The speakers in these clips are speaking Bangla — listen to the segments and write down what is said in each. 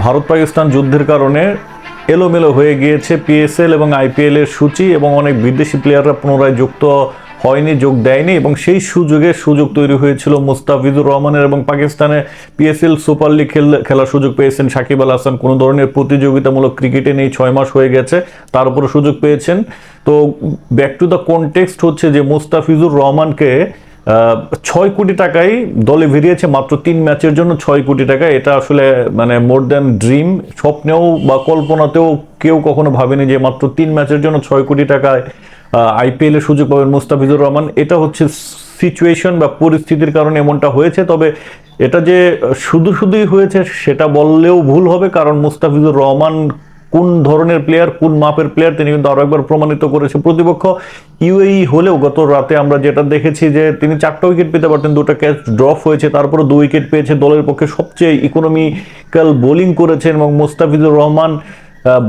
ভারত পাকিস্তান যুদ্ধের কারণে এলোমেলো হয়ে গিয়েছে পিএসএল এবং আইপিএল এর সূচি এবং অনেক বিদেশি প্লেয়াররা পুনরায় যুক্ত হয়নি, যোগ দেয়নি এবং সেই সুযোগে সুযোগ তৈরি হয়েছিল মুস্তাফিজুর রহমানের এবং পাকিস্তানে পিএসএল সুপার লিগ খেল- খেলার সুযোগ পেয়েছেন সাকিব আল হাসান। কোনো ধরনের প্রতিযোগিতামূলক ক্রিকেটে নেই, ছয় মাস হয়ে গেছে, তার উপরে সুযোগ পেয়েছেন। তো ব্যাক টু দ্য কনটেক্সট হচ্ছে যে মুস্তাফিজুর রহমানকে ছয় কোটি টাকাই দলে ভিড়িয়েছে মাত্র তিন ম্যাচের জন্য ছয় কোটি টাকা। এটা আসলে মানে মোর দ্যান ড্রিম স্বপ্নেও বা কল্পনাতেও কেউ কখনো ভাবেনি যে মাত্র তিন ম্যাচের জন্য ছয় কোটি টাকায় আইপিএল সুযোগ পাবেন মুস্তাফিজুর রহমান। এটা হচ্ছে সিচুয়েশন বা পরিস্থিতির কারণে এমনটা হয়েছে। তবে এটা যে শুধু শুধুই হয়েছে সেটা বললেও ভুল হবে, কারণ মুস্তাফিজুর রহমান কোন ধরনের প্লেয়ার কোন মাপের প্লেয়ার তিনি কিন্তু আরও একবার প্রমাণিত করেছে প্রতিপক্ষ। ইউএই হলেও গত রাতে আমরা যেটা দেখেছি যে তিনি চারটা উইকেট পেতে পারতেন, দুটো ক্যাচ ড্রপ হয়েছে তারপরে দু উইকেট পেয়েছে, দলের পক্ষে সবচেয়ে ইকোনমিক্যাল বোলিং করেছেন এবং মুস্তাফিজুর রহমান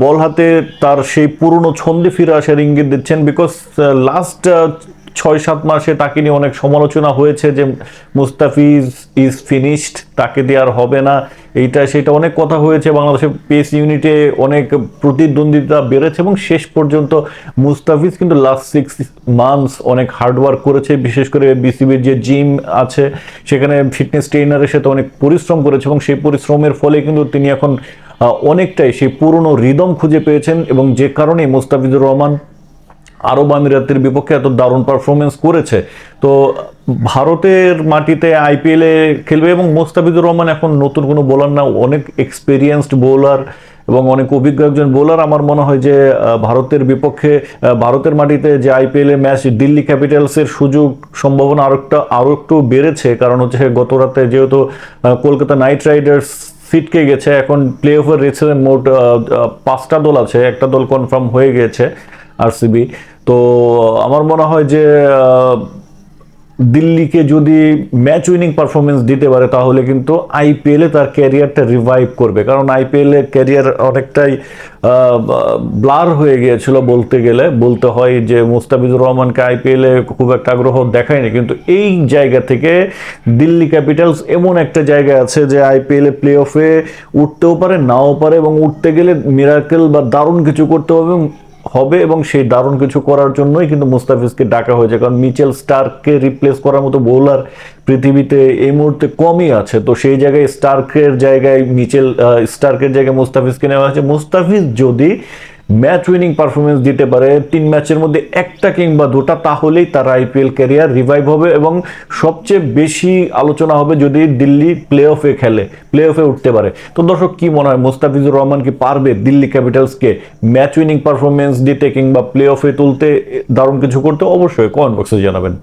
বল হাতে তার সেই পুরনো ছন্দে ফিরে আসার ইঙ্গিত দিচ্ছেন বিকজ লাস্ট ছয় সাত মাসে তাকে নিয়ে অনেক সমালোচনা হয়েছে যে মুস্তাফিজ ইজ ফিনিশড তাকে দিয়ে আর হবে না। এইটা, সেটা অনেক কথা হয়েছে। বাংলাদেশের পেস ইউনিটে অনেক প্রতিদ্বন্দ্বিতা বেড়েছে এবং শেষ পর্যন্ত মুস্তাফিজ কিন্তু লাস্ট সিক্স মান্থস অনেক হার্ডওয়ার্ক করেছে। বিশেষ করে বিসিবির যে জিম আছে, সেখানে ফিটনেস ট্রেনারের সাথে অনেক পরিশ্রম করেছে এবং সেই পরিশ্রমের ফলে কিন্তু তিনি এখন অনেকটাই সেই পুরনো রিদম খুঁজে পেয়েছেন এবং যে কারণে মুস্তাফিজুর রহমান আরব আমিরাতের বিপক্ষে এত দারুণ পারফরমেন্স করেছে। তো ভারতের মাটিতে আইপিএলে খেলবে এবং মোস্তাফিজুর রহমান এখন নতুন কোনো বোলার না, অনেক এক্সপিরিয়েন্সড বোলার এবং অনেক অভিজ্ঞ একজন বোলার আমার মনে হয় যে ভারতের বিপক্ষে ভারতের মাটিতে যে আইপিএল ম্যাচ দিল্লি ক্যাপিটালসের সুযোগ সম্ভাবনা আরও একটা, আরও একটু বেড়েছে। কারণ হচ্ছে গত রাতে যেহেতু কলকাতা নাইট রাইডার্স সিটকে গেছে, এখন প্লে অফের রেসে মোট পাঁচটা দল আছে, একটা দল কনফার্ম হয়ে গেছে। আরসিবি। তো আমার মনে হয় যে দিল্লিকে যদি ম্যাচ উইনিং পারফরমেন্স দিতে পারে, তাহলে কিন্তু আইপিএলে তার ক্যারিয়ারটা রিভাইভ করবে। কারণ আইপিএলে ক্যারিয়ার অনেকটাই ব্লার হয়ে গিয়েছিল বলতে গেলে। বলতে হয় যে, মুস্তাফিজুর রহমানকে আইপিএলে খুব একটা আগ্রহ দেখায়নি। কিন্তু এই জায়গা থেকে দিল্লি ক্যাপিটালস এমন একটা জায়গা আছে যে আইপিএলে প্লে অফে উঠতেও পারে, নাও পারে, এবং উঠতে গেলে মিরাকেল বা দারুণ কিছু করতে হবে হবে এবং সেই দারুণ কিছু করার জন্যই কিন্তু মুস্তাফিজকে ডাকা হয়েছে। কারণ মিচেল স্টার্ককে রিপ্লেস করার মতো বোলার পৃথিবীতে এই মুহূর্তে কমই আছে। তো সেই জায়গায় স্টার্কের জায়গায় মিচেল স্টার্কের জায়গায় মুস্তাফিজকে নেওয়া হয়েছে। মুস্তাফিজ যদি ম্যাচ উইনিং পারফরমেন্স দিতে পারে। তিন ম্যাচের মধ্যে একটা কিংবা দুটা, তাহলেই তার আইপিএল ক্যারিয়ার রিভাইভ হবে এবং সবচেয়ে বেশি আলোচনা হবে যদি দিল্লি প্লে অফে খেলে প্লে অফে উঠতে পারে। তো দর্শক, কি মনে হয়, মোস্তাফিজুর রহমান কি পারবে দিল্লি ক্যাপিটালসকে ম্যাচ উইনিং পারফরমেন্স দিতে কিংবা প্লে অফে তুলতে দারুণ কিছু করতে? অবশ্যই কমেন্ট বক্সে জানাবেন।